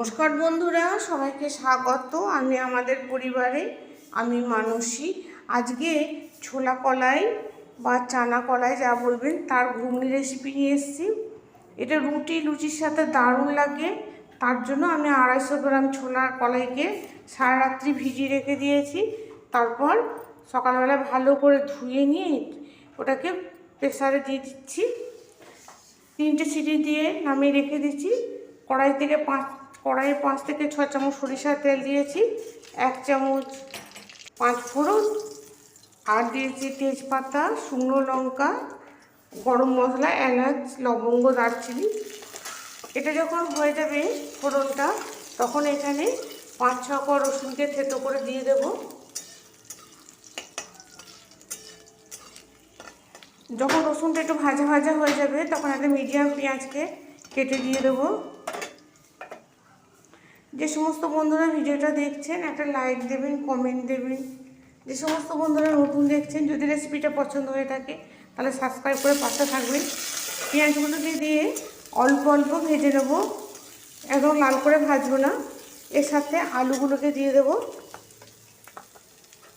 নমস্কার বন্ধুরা, সবাইকে স্বাগত। আমি আমাদের পরিবারে, আমি মানসী। আজকে ছোলা কলাই বা চানা কলাই যা বলবেন, তার ঘুগনি রেসিপি নিয়ে এসেছি। এটা রুটি, লুচির সাথে দারুণ লাগে। তার জন্য আমি আড়াইশো গ্রাম ছোলা কলাইকে সারা রাত্রি ভিজিয়ে রেখে দিয়েছি। তারপর সকালবেলা ভালো করে ধুয়ে নিয়ে ওটাকে প্রেসারে দিয়ে দিচ্ছি। তিনটে সিটি দিয়ে নামিয়ে রেখে দিচ্ছি। কড়াই থেকে পাঁচ কড়াইয়ে পাঁচ থেকে ছ চামচ সরিষার তেল দিয়েছি, এক চামচ পাঁচ ফোড়ন, আর দিয়েছি তেজপাতা, শুকনো লঙ্কা, গরম মশলা, এলাচ, লবঙ্গ, দারচিনি। এটা যখন হয়ে যাবে ফোড়নটা, তখন এখানে পাঁচ ছ ক রসুনকে থেতো করে দিয়ে দেবো। যখন রসুনটা একটু ভাজা ভাজা হয়ে যাবে, তখন একটা মিডিয়াম পেঁয়াজকে কেটে দিয়ে দেবো। যে সমস্ত বন্ধুরা ভিডিওটা দেখছেন, একটা লাইক দেবেন কমেন্ট দেবেন। যে সমস্ত বন্ধুরা নতুন দেখছেন, যদি রেসিপিটা পছন্দ হয়ে থাকে, তাহলে সাবস্ক্রাইব করে পাশে থাকবেন। পেঁয়াজগুলোকে দিয়ে অল্প অল্প ভেজে নেব, একদম লাল করে ভাজবো না। এর সাথে আলুগুলোকে দিয়ে দেবো।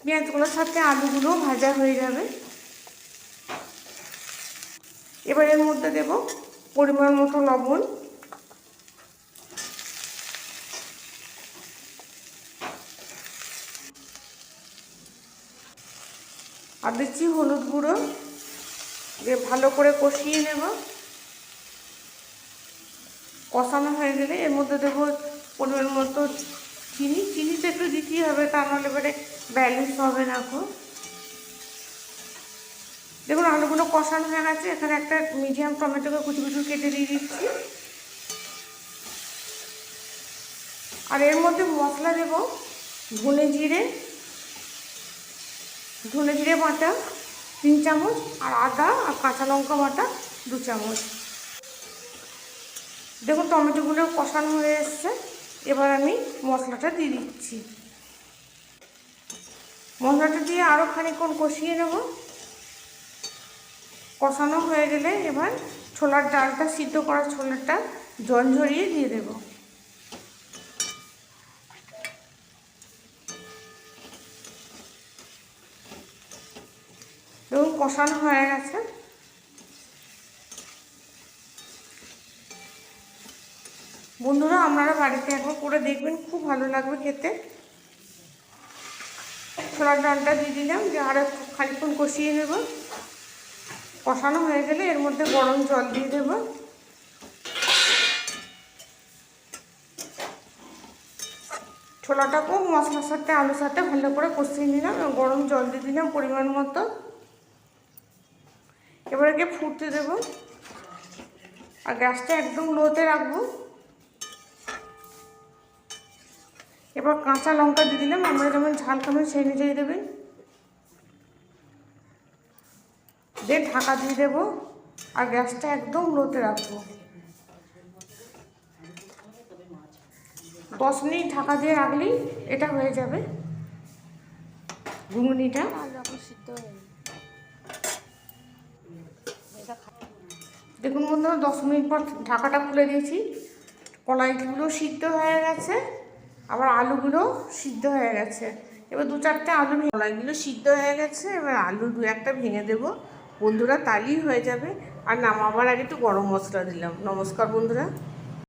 পেঁয়াজগুলোর সাথে আলুগুলো ভাজা হয়ে যাবে। এবার এর মধ্যে দেব পরিমাণ মতো লবণ। আর দিচ্ছি হলুদ গুঁড়ো। দিয়ে ভালো করে কষিয়ে নেব। কষানো হয়ে গেলে এর মধ্যে দেবো পরিমাণ মতো চিনি। চিনিটা একটু দিতেই হবে, তা নাহলে এবারে ব্যালেন্স হবে না খুব। দেখুন, আলুগুলো কষানো হয়ে গেছে। এখানে একটা মিডিয়াম টমেটোকে কুচি কুচি কেটে দিয়ে দিচ্ছি। আর এর মধ্যে মশলা দেব, ধনে জিরে ধনে জিরে বাটা, তিন চামচ, আর আদা আর কাঁচা লঙ্কা বাটা, দু চামচ। দেখুন টমেটোগুলো কষানো হয়ে এসছে। এবার আমি মশলাটা দিয়ে দিচ্ছি। মশলাটা দিয়ে আরও খানিক্ষণ কষিয়ে নেব। কষানো হয়ে গেলে এবার ছোলার ডালটা সিদ্ধ করা ছোলাটা জল ঝরিয়ে দিয়ে দেব। দেখুন কষানো হয়ে গেছে। বন্ধুরা, আপনারা বাড়িতে একবার করে দেখবেন, খুব ভালো লাগবে খেতে। ছোলার ডালটা দিয়ে দিলাম যে আর খানিক্ষণ কষিয়ে নেব। কষানো হয়ে গেলে এর মধ্যে গরম জল দিয়ে দেব। ছোলাটাকেও মশলার সাথে, আলুর সাথে ভালো করে কষিয়ে নিলাম, এবং গরম জল দিয়ে দিলাম পরিমাণ মতো। এবারে ফুটতে দেব। আর গ্যাসটা একদম লোতে রাখব। এবার কাঁচা লঙ্কা দিয়ে দিলাম। আমরা যেমন ঝাল খাবেন সেই অনুযায়ী দেবেন। দিয়ে ঢাকা দিয়ে দেবো। আর গ্যাসটা একদম লোতে রাখব। দশ মিনিট ঢাকা দিয়ে রাখলেই এটা হয়ে যাবে। ঘুগনিটা। দেখুন বন্ধুরা, দশ মিনিট পর ঢাকাটা খুলে দিয়েছি। কলাইগুলো সিদ্ধ হয়ে গেছে, আবার আলুগুলো সিদ্ধ হয়ে গেছে। এবার দু চারটে আলু কলাইগুলো সিদ্ধ হয়ে গেছে, এবার আলু দু একটা ভেঙে দেব। বন্ধুরা তালি হয়ে যাবে। আর নামাবার আগে একটু গরম মশলা দিলাম। নমস্কার বন্ধুরা।